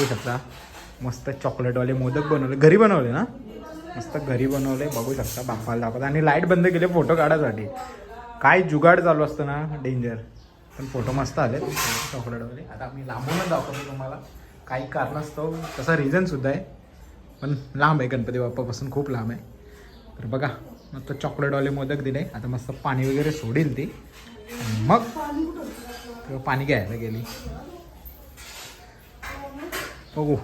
बघू शकता. मस्त चॉकलेटवाले मोदक बनवले. घरी बनवले ना? मस्त घरी बनवले बघू शकता. बापाला दाखवत. आणि लाइट बंद केले फोटो काढायसाठी. काय जुगाड चालू असतं ना? डेंजर पण फोटो मस्त आले. चॉकलेटवाले आता आम्ही लांबूनच दाखवतो तुम्हाला. काही कारणास्तव तसा रिझनसुद्धा आहे. पण लांब आहे गणपती बाप्पापासून. खूप लांब आहे. तर बघा मस्त चॉकलेटवाले मोदक दिले. आता मस्त पाणी वगैरे सोडील ती. मग पाणी घ्यायला गेली. बघू.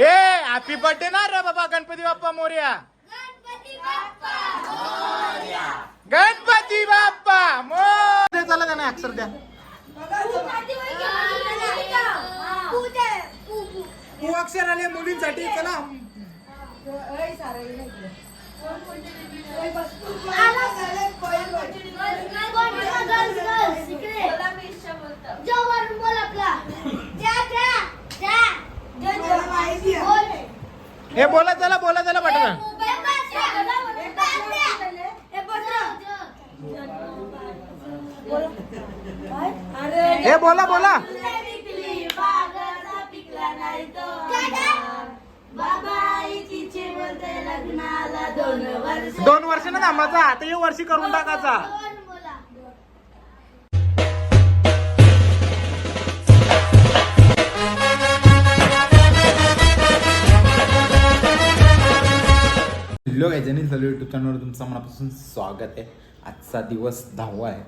ए हॅपी बर्थडे ना रे बाबा गणपती बाप्पा मोर्या. गणपती बाप्पा मोर्या चला त्यांना अक्षर द्या. तू अक्षर आले मुलींसाठी चला. हे बोला चला बोला चला पटकन हे बोला बोला. दोन वर्ष ना थांबायचा आता हे वर्षी करून टाकायचा. हॅलो गायजनी चालू यूट्यूब चॅनलवर तुमचं मनापासून स्वागत आहे. आजचा दिवस दहावा आहे.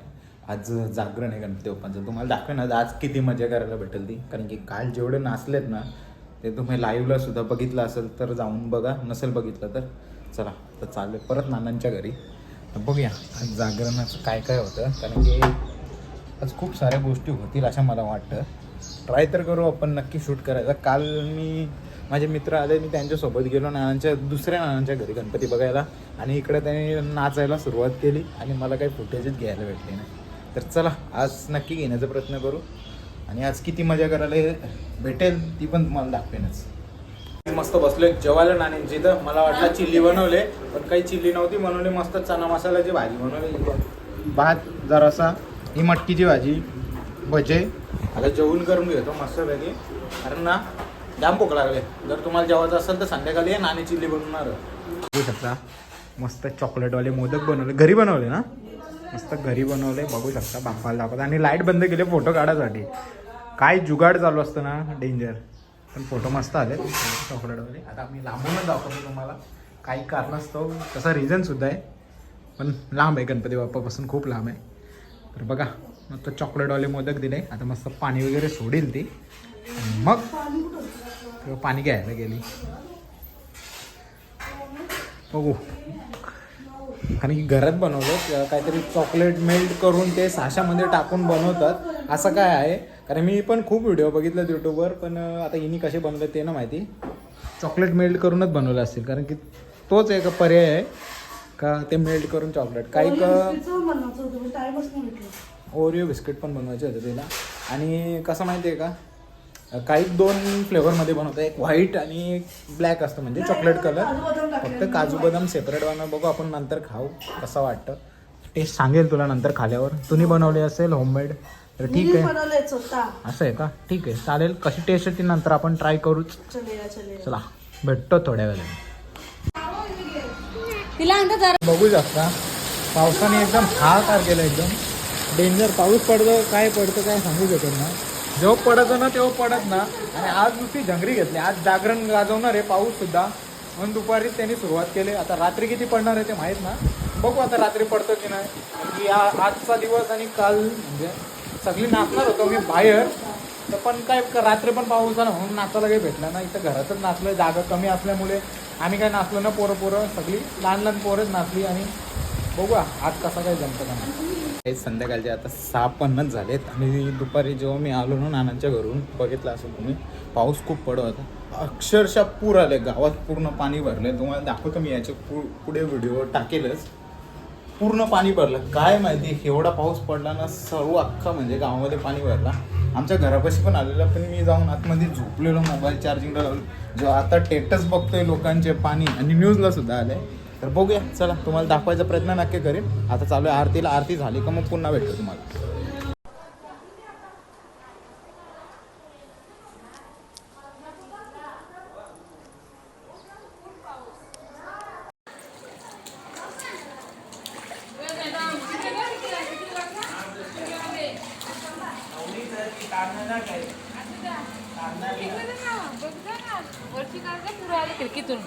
आज जागरण आहे गणपती बाप्पांचं तुम्हाला दाखवेन आज आज किती मजा करायला भेटेल ती. कारण की काल जेवढे नाचलेत ना ते तुम्ही लाईव्हला सुद्धा बघितलं असेल तर जाऊन बघा. नसेल बघितलं तर चला तर चालू परत नानांच्या घरी. तर बघूया आज जागरणाचं काय काय होतं. कारण की आज खूप साऱ्या गोष्टी होतील असं मला वाटतं. ट्राय तर करू आपण नक्की शूट करायचा. काल मी माझे मित्र आले मी त्यांच्यासोबत गेलो नानांच्या दुसऱ्या नानांच्या घरी गणपती बघायला. आणि इकडे त्यांनी नाचायला सुरुवात केली आणि मला काही फुटेजच घ्यायला भेटले नाही. तर चला आज नक्की घेण्याचा प्रयत्न करू. आणि आज किती मजा करायला भेटेल ती पण तुम्हाला दाखवेनच. मस्त बसलोय जेवायला नाण्यांची तर मला वाटलं चिल्ली बनवले पण काही चिल्ली नव्हती बनवली मस्त चना मसाल्याची भाजी बनवली. भात जरासा ही मटकीची भाजी भजे. आता जेवण करून घेतो मस्तपैकी. कारण ना जाम भूक लागले. जर तुम्हाला जेवायचं असेल तर संध्याकाळी ये नाणी चिल्ली बनवणार. बघू शकता. मस्त चॉकलेटवाले मोदक बनवले. घरी बनवले ना? मस्त घरी बनवले. बघू शकता. बापाला दाखवत. आणि लाइट बंद केले फोटो काढायसाठी. काय जुगाड चालू असतं ना? डेंजर पण फोटो मस्त आले चॉकलेटवाले आता आम्ही लांबूनच दाखवतो तुम्हाला. काही कारणास्तव. तसा रिझन सुद्धा आहे. पण लांब आहे गणपती बाप्पापासून खूप लांब आहे. तर बघा. मस्त चॉकलेटवाले मोदक दिले. आता मस्त पाणी वगैरे सोडील ती. मग तेव्हा पाणी घ्यायला गेली. बघू. की घरात बनवलं काहीतरी चॉकलेट मेल्ट करून ते साशामध्ये टाकून बनवतात. असं काय आहे? कारण मी पण खूप व्हिडिओ बघितलेत यूट्यूबवर पण आता हिनी कसे बनवले ते ना माहिती? चॉकलेट मेल्ट करूनच बनवलं असेल कारण की तोच एक पर्याय आहे का ते मेल्ट करून चॉकलेट काही क ओरिओ बिस्किट पण बनवायचे होते तिला. आणि कसं माहिती आहे का? काही दोन फ्लेवरमध्ये बनवतं एक व्हाईट आणि एक ब्लॅक असतं म्हणजे चॉकलेट कलर फक्त काजू बदाम सेपरेट बनव बघू आपण नंतर खाऊ कसं वाटतं. टेस्ट सांगेल तुला नंतर खाल्यावर. तुम्ही बनवले असेल होममेड तर ठीक आहे. असं आहे का? ठीक आहे. चालेल. कशी टेस्ट येते नंतर आपण ट्राय करूच. चला. भेटतो थोड्या वेळाने. बघू शकता. पावसाने एकदम हाहाकार केला एकदम. डेंजर पाऊस पडतो काय पडतं काय सांगू शकत ना जेव्हा पडत ना तेव्हा पडत ना. आणि आज नुसती झंगरी घेतली. आज जागरण गाजवणार आहे पाऊस सुद्धा. म्हणून दुपारी त्यांनी सुरुवात केली. आता रात्री किती पडणार आहे ते माहीत ना? बघू आता रात्री पडतं की नाही. की आजचा दिवस आणि काल म्हणजे सगळी नाचणार होतो मी बाहेर. तर पण काय रात्री पण पाऊस झाला म्हणून नाचायला काही भेटला ना इथं घरातच नाचलं जागा कमी असल्यामुळे आम्ही काय नाचलो ना पोरं पोरं सगळी लहान लहान पोरंच नाचली आणि बघू आज कसा काय जमतं का नाही. संध्याकाळचे आता सहा पन्नास झालेत. आणि दुपारी जेव्हा मी आलो ना नानांच्या घरून बघितलं असं तुम्ही पाऊस खूप पडत होता. अक्षरशः पूर आले गावात पूर्ण पाणी भरले. तुम्हाला दाखवतो मी याच्या पु पुढे व्हिडिओ टाकेलच. पूर्ण पाणी भरलं. काय माहिती एवढा पाऊस पडला ना सर्व अख्खा म्हणजे गावामध्ये पाणी भरला. आमच्या घरापाशी पण आलेला पण मी जाऊन आतमध्ये झोपलेलो मोबाईल चार्जिंगला लावून. जो आता टेटस बघतोय लोकांचे पाणी आणि न्यूजला सुद्धा आलंय. तर बघूया. चला तुम्हाला दाखवायचा प्रयत्न नक्की करेन. आता चालू आहे आरतीला. आरती झाली का मग पुन्हा भेटतो तुम्हाला खिडकीतून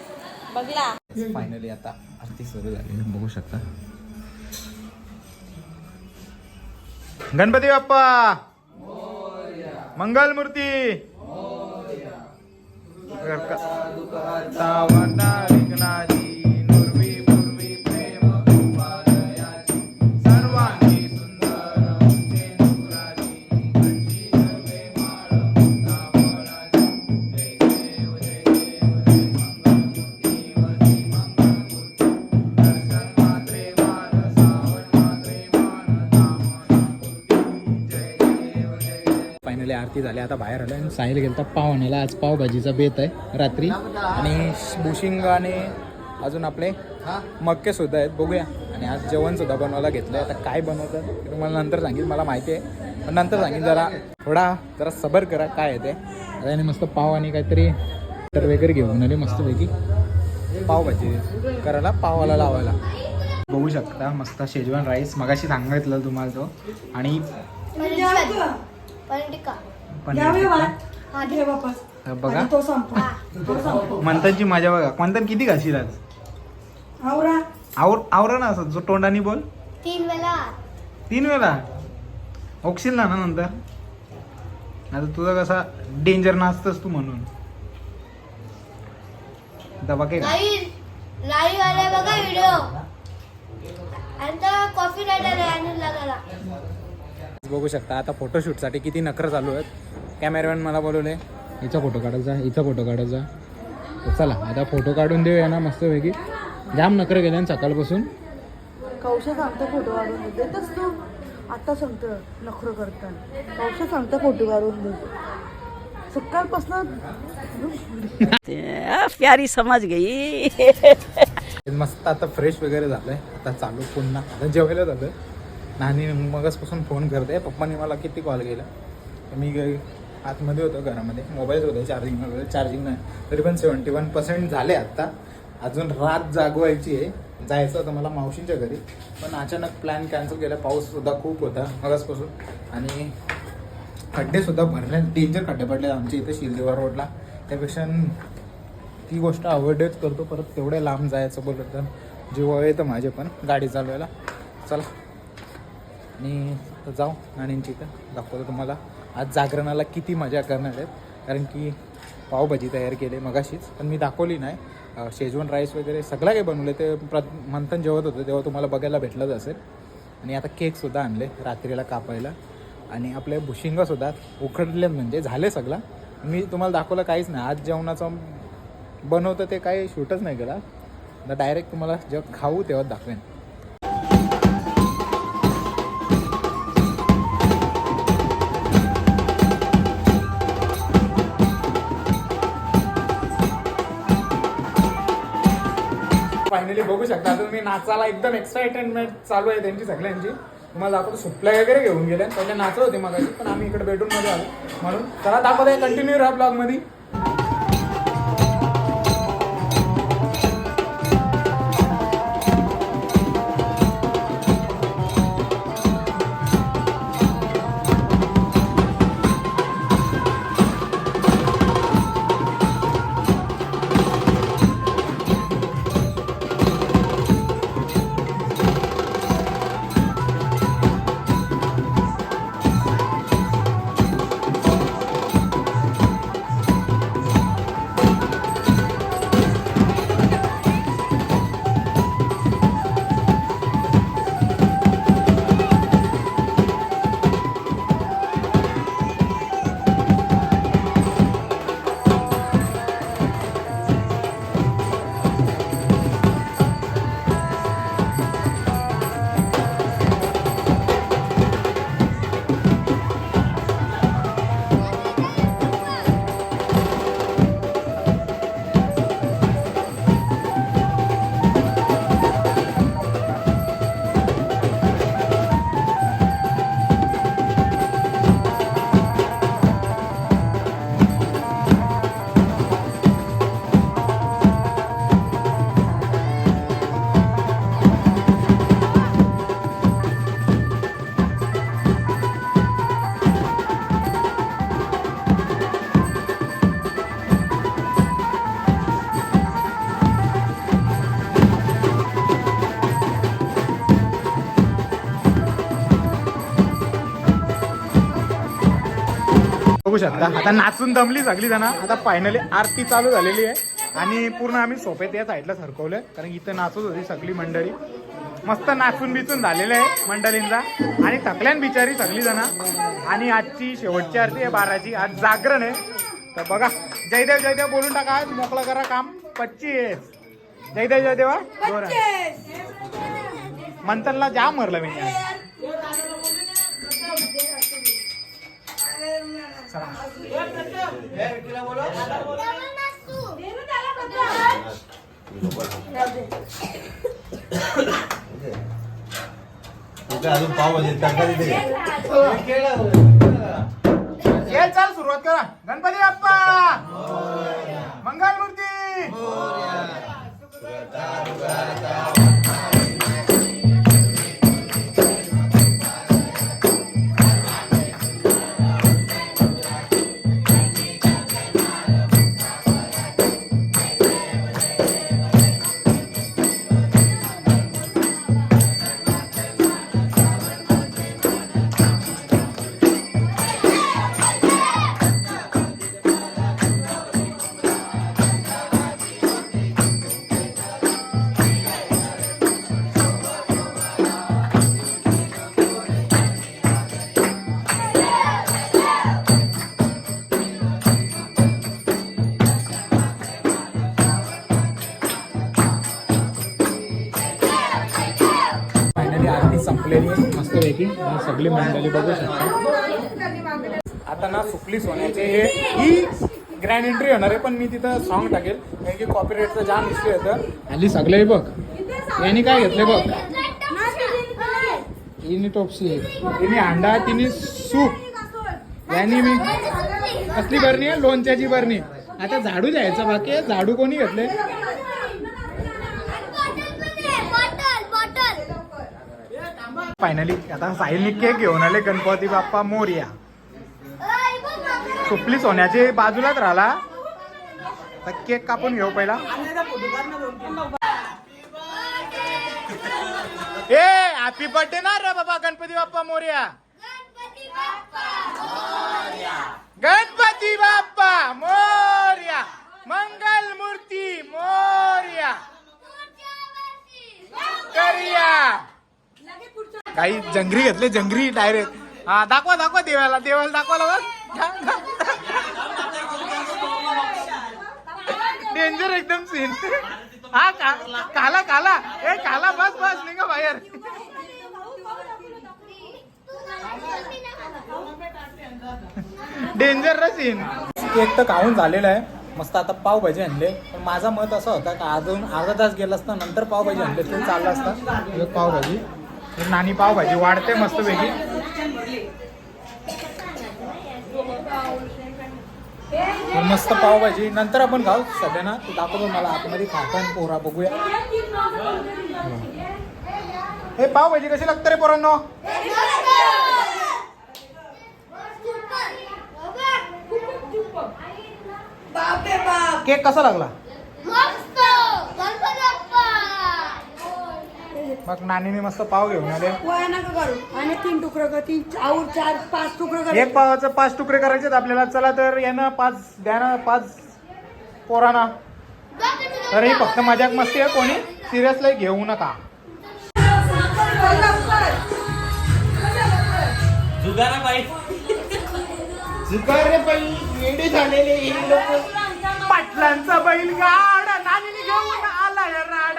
बघला फायनली आता आरती सुरू झाली बघू शकता. गणपती बाप्पा! मंगल मूर्ती सर्वांनी फायनली झाली आता बाहेर आलो आणि साहिल गेलता पाव आणायला आज पावभाजीचा बेत आहे रात्री. आणि बुशिंग आणि अजून आपले मक्के सुद्धा आहेत. बघूया. आणि आज जेवण सुद्धा बनवायला घेतलंय. आता काय बनवतात ते तुम्हाला नंतर सांगेल मला माहिती आहे. पण नंतर सांगेल जरा थोडा जरा सबर करा काय आहे ते. आणि मस्त पाव आणि काहीतरी तर वगैरे घेऊन आले मस्तपैकी. पावभाजी करायला पावाला लावायला. बघू शकता मस्त शेजवान राईस. मगाशी सांगितलं तुम्हाला तो. आणि हा घे वापस. तर बघा. आणि तो संपला मंथनची मजा बघा. मंथन किती घाशील आज? आवरा. आवर आवरा ना असं. जो तोंडाने बोल. तीन वेळा. तीन वेळा? ओकशील ना ना नंतर? आता तुझा कसा डेंजर नाचतस तू म्हणून. दबा के? लाईव्ह आलाय बघा व्हिडिओ आणि आणि लगाला. बघू शकता. आता फोटोशूटसाठी किती नखरं चालू आहेत. कॅमेरामॅन मला बोलवले हिचा फोटो काढायचा हिचा फोटो काढायचा तर चला आता फोटो काढून देऊया ना मस्तपैकी. जाम नखरं गेल्या ना सकाळपासून. कौशा सांगतो फोटो काढून दे देतच तू? आता सांगतो नखरं करताना. कौशा सांगतो फोटो काढून दे. सकाळपासून प्यारी समज गई. मस्त आता फ्रेश वगैरे झालंय. आता चालू पुन्हा. आता जेवायला झालं नानी मगचपासून फोन करते. पप्पाने मला किती कॉल केला? तर मी आतमध्ये होतो घरामध्ये. मोबाईल होते चार्जिंग वगैरे चार्जिंग नाही. तरी पण सेवन्टी वन पर्सेंट झाले आत्ता अजून रात जागवायची आहे. जायचं होतं मला मावशींच्या घरी. पण अचानक प्लॅन कॅन्सल केला. पाऊससुद्धा खूप होता मगाचपासून आणि खड्डेसुद्धा भरले. डेंजर खड्डे पडले आमच्या इथे शिर्डीवर रोडला. त्यापेक्षा ती गोष्ट अवॉइडच करतो. परत तेवढ्या लांब जायचं बोलत तर जेव्हा येतं माझे पण. गाडी चालवायला. चला. आणि जाऊ नाणींची इथं. दाखवतो तुम्हाला. आज जागरणाला किती मजा करणार आहेत. कारण की पावभाजी तयार केली मगाशीच पण मी दाखवली नाही. शेजवान राईस वगैरे सगळं काही बनवलं. ते प्र मंथन जेवत होतं तेव्हा तुम्हाला बघायला भेटलंच असेल. आणि आता केकसुद्धा आणले रात्रीला कापायला. आणि आपले भुशिंगसुद्धा उकडले म्हणजे झाले सगळं. मी तुम्हाला दाखवलं काहीच नाही. आज जेवणाचं बनवतं ते काही शूटच नाही केला. डायरेक्ट तुम्हाला जेव्हा खाऊ तेव्हा दाखवेन. फायनली बघू शकता. आता तुम्ही नाचाला एकदम एक्साइटमेंट चालू आहे त्यांची सगळ्यांची. तुम्हाला दाखवतो सुप्लाय वगैरे घेऊन गेले. पहिले नाचत होते मग पण आम्ही इकडे बेडरूममध्ये आलो. म्हणून चला दाखवत कंटिन्यू राहा ब्लॉग बघू शकता. आता नाचून दमली सगळी जण. आता फायनली आरती चालू झालेली आहे. आणि पूर्ण आम्ही सोप्यात या साईडला सरकवलंय. कारण इथं नाचत होती सगळी मंडळी. मस्त नाचून बिचून झालेलं आहे मंडळींचा. आणि थकल्यान बिचारी सगळी जण. आणि आजची शेवटची आरती आहे बाराची. आज जागरण आहे. तर बघा. जयदेव जयदेव बोलून टाका. आज मोकळं करा काम. पच्चीस. जयदेव जयदेवा. मंथनला जाम मरलं मी. अजून पाव भाजी तडका चाल सुरुवात करा. गणपती बाप्पा! आरती संपलेली मस्तपैकी आणि सगळी मंडळी बघू शकता. आता ना सुकली सोन्याचे हे ही ग्रँड एंट्री होणार आहे पण मी तिथं सॉन्ग टाकेल कारण की कॉपीराईटचं जाम इश्यू येतं हल्ली सगळे बघ. यांनी काय घेतले बघ? हिने टोपसी तिने अंडा तिने सूप. यांनी मी कसली बरणी आहे? लोणच्याची बरणी आता झाडू द्यायचं बाकी झाडू कोणी घेतले? फायनली आता साहिलनी केक घेऊन आले. गणपती बाप्पा मोर्या. सुपली सोन्याचे बाजूलाच राहिला. तर केक कापून घेऊ पहिला. ए हॅपी बर्थडे ना रे बाबा गणपती बाप्पा मोर्या. गणपती बाप्पा मोर्या मंगल मूर्ती मोर्या करिया काही जंगरी घेतले जंगरी डायरेक्ट हा दाखवा दाखवा देवाला देवाला दाखवायला बघ डेंजर एकदम सीन हा का- काला काला. ए काला बस बस निघा बाहेर. डेंजर सीन केक तर खाऊन झालेला आहे. मस्त आता पावभाजी आणले. पण माझा मत असा होता का अजून अर्धा तास गेला असता नंतर पावभाजी आणले. तरी चालला असता. पावभाजी हे नानी पावभाजी वाढते मस्त वेगळी मस्त पावभाजी. नंतर आपण खाऊ सध्या ना तू दाखवतो मला आतमध्ये खाताना पोरा बघूया. हे पावभाजी कशी लागतं रे पोरांनो? केक कसा लागला मस्त गणपती बाप्पा मग नानीने मस्त पाव घेऊन आले. वया नका करू. आणि तीन तुकडं कर तीन चार चार पाच तुकडं कर. एक पावाचं पाच तुकडे करायचे आहेत आपल्याला. चला तर यानं पाच द्या ना पाच पोरांना. तर ही फक्त मजाक मस्ती आहे कोणी? सिरियसली घेऊ नका. जुगार बाई. झालेले हे लोक. पाटलांचा बैल गाडा नानीने घेऊन आला राडा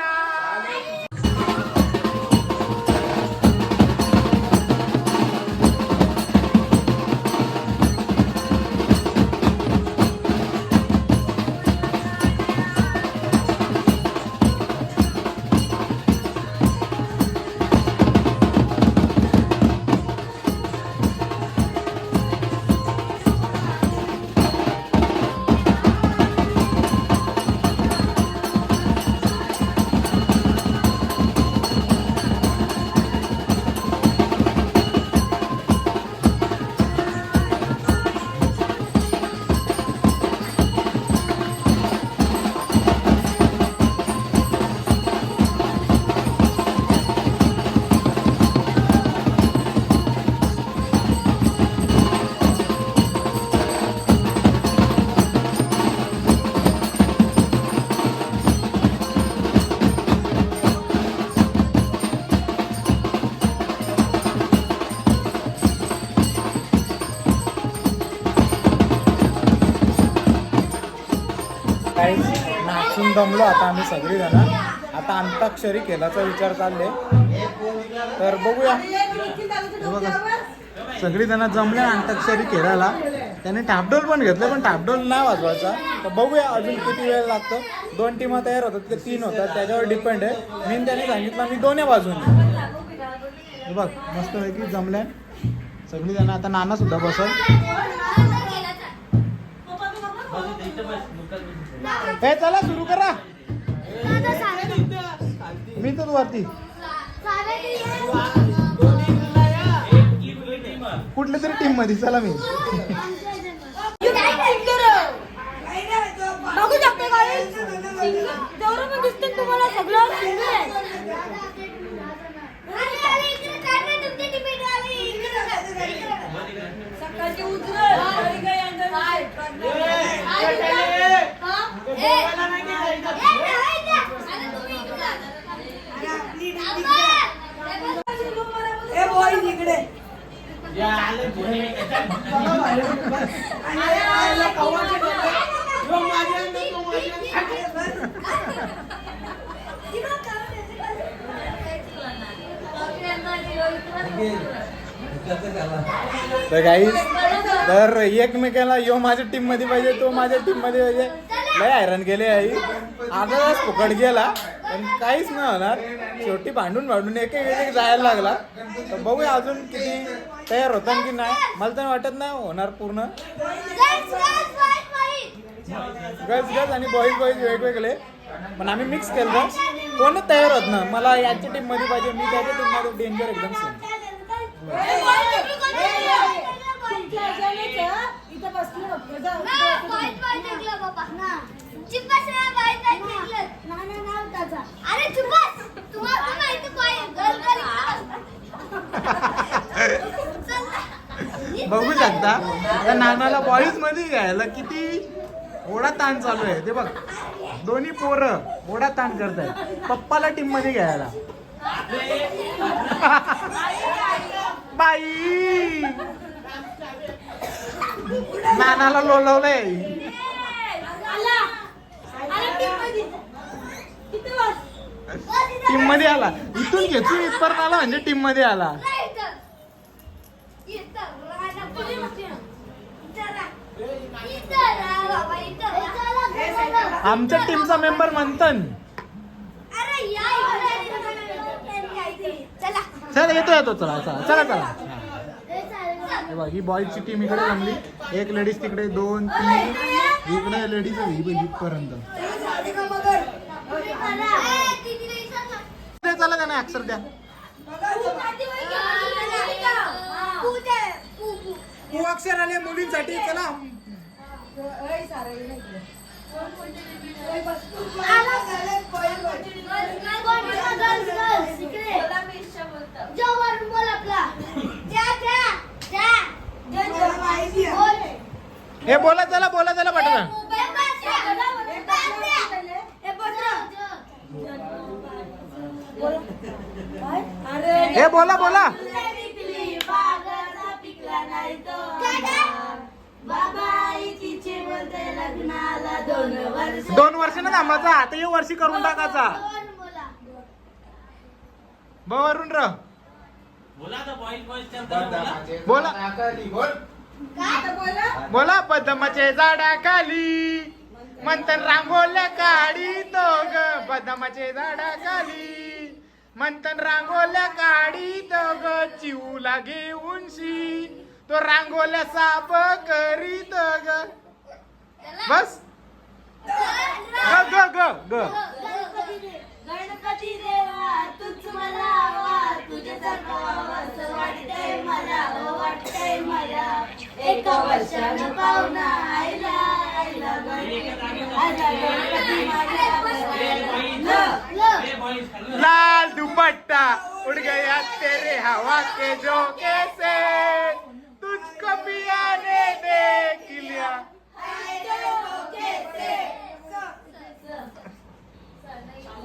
काही नाचून दमलो आता आम्ही सगळी जण आता अंताक्षरी केल्याचा विचार चालले. तर बघूया. सगळी जण जमले अंताक्षरी खेळायला. त्याने टापडोल पण घेतलं पण टापडोल नाही वाजवायचा. तर बघूया अजून किती वेळ लागतो. दोन टीमा तयार होतात ते तीन होतात. त्याच्यावर डिपेंड आहे. मी त्याने सांगितलं मी दोन्ही बाजून. हे बघ मस्त पैकी जमल्या सगळी जण आता नाना सुद्धा बसल हे चला सुरू करा. मी तर वरती. कुठल्या तरी टीममध्ये चला मी. बघू शकते तुम्हाला सगळं सिंगल आहे सकाळची ए बॉय इकडे तर काही तर एकमेकाला यो माझ्या टीममध्ये पाहिजे तो माझ्या टीममध्ये पाहिजे. लय हैराण गेले आई. आता फुकट गेला. पण काहीच नाही होणार. शेवटी भांडून भांडून एक एक जायला लागला. तर बघूया अजून किती तयार होतात की नाही. मला तर वाटत नाही होणार पूर्ण. गर्ल्स गर्ल्स आणि बॉईज बॉईज वेगवेगळे. पण आम्ही मिक्स केलं कोणच तयार होत ना मला याच्या टीममध्ये पाहिजे मी त्याच्या टीममध्ये डेंजर एकदम सेम बघू शकता. त्या नानाला बॉईजमध्ये घ्यायला किती ओढा ताण चालू आहे. ते बघ दोन्ही पोरं ओढा ताण करतायत. पप्पाला टीममध्ये घ्यायला. बाई. नानाला लोलवलंय टीममध्ये आला. इथून घेतो इथपर्यंत आला म्हणजे टीममध्ये आला. आमच्या टीमचा मेंबर मंथन. चला येतो येतो चला चला चला चला. बघ, ही बॉईजची टीम इकडे जमली एक लेडीज तिकडे दोन तीन इकडे लेडीज इथपर्यंत ते चला नाही अक्षर द्या तू अक्षर आले मुलींसाठी चला बोल आपला हे बोला चला बोला चला पटकन हे बोला बोला. दोन वर्ष ना थांबायचा आता हे वर्षी करून टाकायचा. बवरून र बोला बोला. बदमाचे झाडा खाली. मंथन रांगोल्या काढी तो ग बदमाचे झाडा खाली. मंथन रांगोल्या काढी तो ग चिवला घेऊन शी. तो रांगोल्या साप करीत ग बस. ग ग ग ग. गणपती देवा तूच मला हवा तुझ्यासारखं व्हावंसं वाटतंय मला हो वाटतंय मला. एका वर्षानं पाहुणा आयला आयला गणपती आयला गणपती माझ्या लाल दुपट्टा उड़ गया तेरे हवा के जो कैसे तुझको पिया ने देख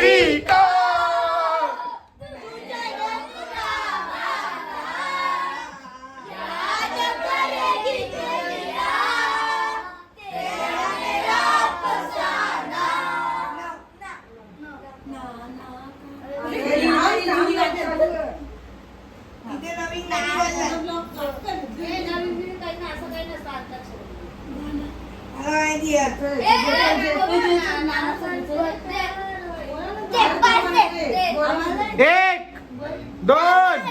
Rita एक दोन.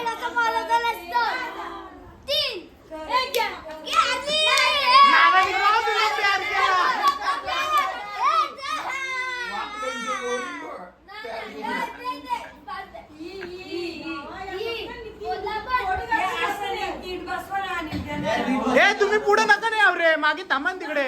हे तुम्ही पुढे नका नाही रे मागे थांबा तिकडे.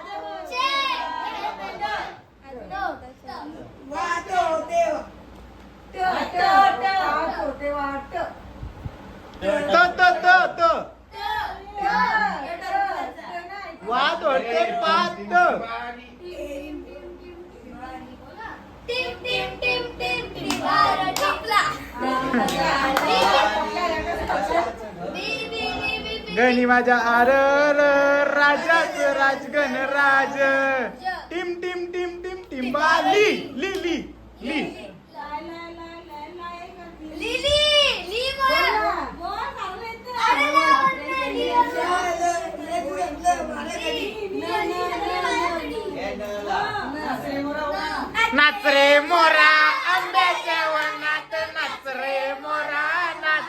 वाद होते पात गणी माझ्या आर राजाच राजगण राज टिम टिम ली ली ली ली लिली ली नाच रे मोरा आंब्याच्या वनात नाच रे मोरा नाच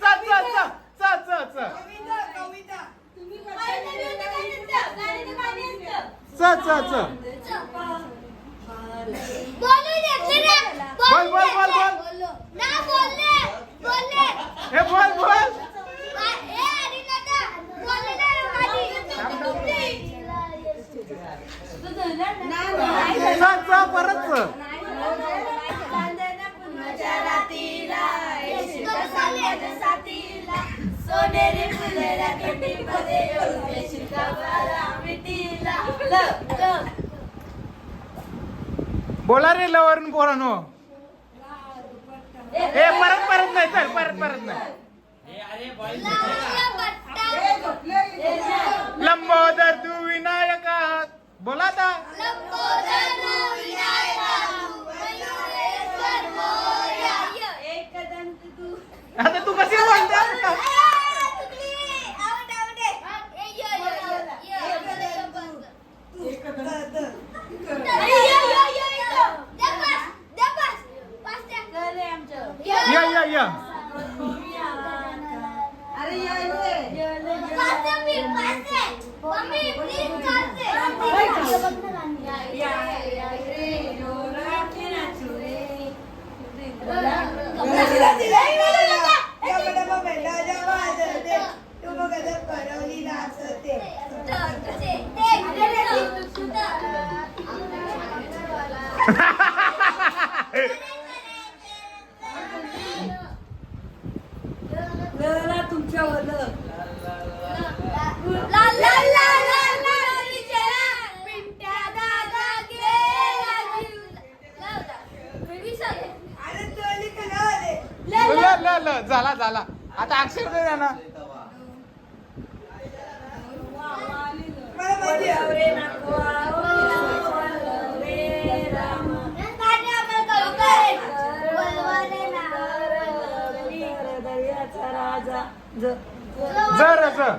च च च च च च च च च बोलू देते ना बोल, बोल, बोल, बोल. ना बोलले बोलले. हे बोल बोल. ए अरे दादा बोलले ना माझी च च परत सोनेरी फुलेला कटीमध्ये येशील का मला मिठीला बोला रे लवरून बोला ए परत परत नाही चल परत परत नाही. लंबोदर तू विनायक बोला आता. आता तू कशी बोल झालं झाला झाला. आता अक्षर नाही ना. जर जर.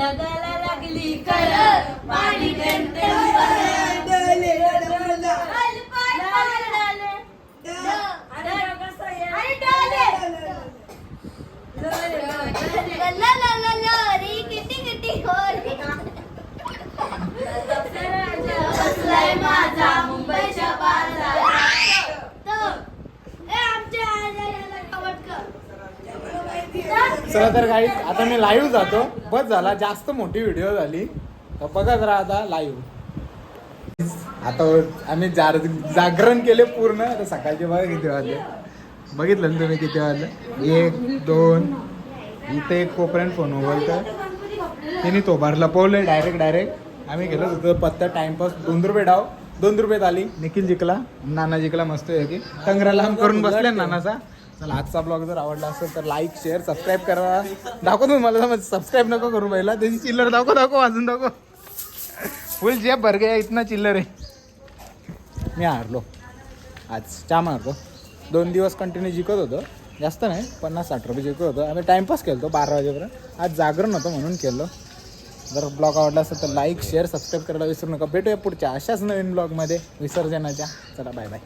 किटी, लागली करत पाणी माझा मुंबईच्या बाजारात. आमच्या आजाराला कवट कर. चला तर काही आता मी लाईव्ह जातो. बस झाला जास्त मोठी व्हिडिओ झाली. तर बघत राहा आता लाईव्ह आता आम्ही जार जागरण केले पूर्ण. आता सकाळचे बघा किती वाजले. बघितलं ना तुम्ही किती वाजले? एक दोन. इथे एक कोपर्यंत फोन उघडतं तिने तो भरला पोवले डायरेक्ट डायरेक्ट आम्ही गेलो होतो पत्ता टाइमपास दोन रुपये डाव. दोन रुपयात आली. निखिल जिंकला. नाना जिंकला मस्त आहे की कंगरा लांब करून बसले नानाचा. चला आजचा ब्लॉग जर आवडला असेल तर लाईक शेअर सबस्क्राईब करा. दाखव तुम्ही मला समज सबस्क्राईब नको करू पहिला. त्याची चिल्लर दाखव दाखव वाजून दाखव. फुल जे भर गया इतना चिल्लर आहे. मी हारलो. आज चहा मारतो. दोन दिवस कंटिन्यू जिंकत होतो. जास्त नाही पन्नास साठ रुपये जिंकत होतो. आम्ही टाईमपास केलो बारा वाजेपर्यंत. आज जागरण होतं म्हणून केलं जर ब्लॉग आवडला असेल तर लाईक शेअर सबस्क्राईब करायला विसरू नका. भेटूया पुढच्या अशाच नवीन ब्लॉगमध्ये विसर्जनाच्या. चला बाय बाय